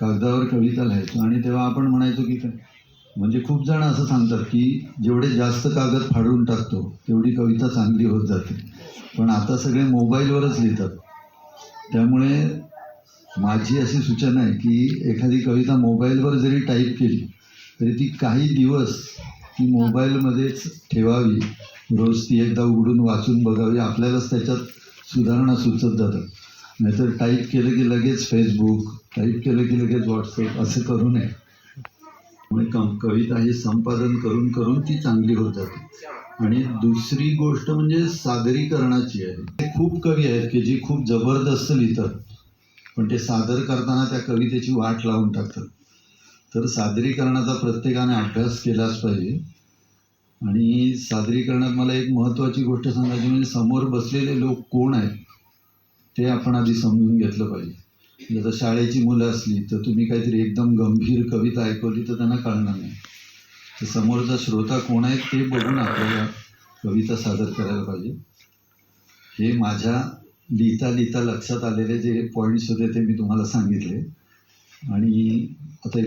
कागदावर कविता लिहायचो. आणि तेव्हा आपण म्हणायचो की काय? म्हणजे खूप जण असं सांगतात की जेवढे जास्त कागद फाडून टाकतो तेवढी कविता चांगली होत जाते. पण आता सगळे मोबाईलवरच लिहितात. त्यामुळे माझी अशी सूचना आहे की एखादी कविता मोबाईलवर जरी टाईप केली तरी ती काही दिवस ती मोबाईलमध्येच ठेवावी. रोज ती एकदा उघडून वाचून बघावी. आपल्यालाच त्याच्यात सुधारणा सुचत जातात. नाहीतर टाईप केलं की लगेच फेसबुक टाईप केलं की लगेच व्हॉट्सअप असं करू नये. कम कविता ही संपादन करून करून ती चांगली होत जाते. आणि दुसरी गोष्ट म्हणजे सादरीकरणाची आहे. खूप कवी आहेत की जी खूप जबरदस्त लिहितात. पण ते सादर करताना त्या कवितेची वाट लावून टाकतात. तर सादरीकरणाचा प्रत्येकाने अभ्यास केलाच पाहिजे. आणि सादरीकरणात मला एक महत्त्वाची गोष्ट सांगायची म्हणजे समोर बसलेले लोक कोण आहेत? ते आपण आधी समजून घेतलं पाहिजे. जसं शाळेची मुलं असली तर तुम्ही काहीतरी एकदम गंभीर कविता ऐकवली तर त्यांना कळणार नाही. तर समोरचा श्रोता कोण आहे ते बघून आपल्याला कविता सादर करायला पाहिजे. हे माझ्या लिहिता लिहिता लक्षात आलेले जे पॉईंट्स होते ते मी तुम्हाला सांगितले. आणि आता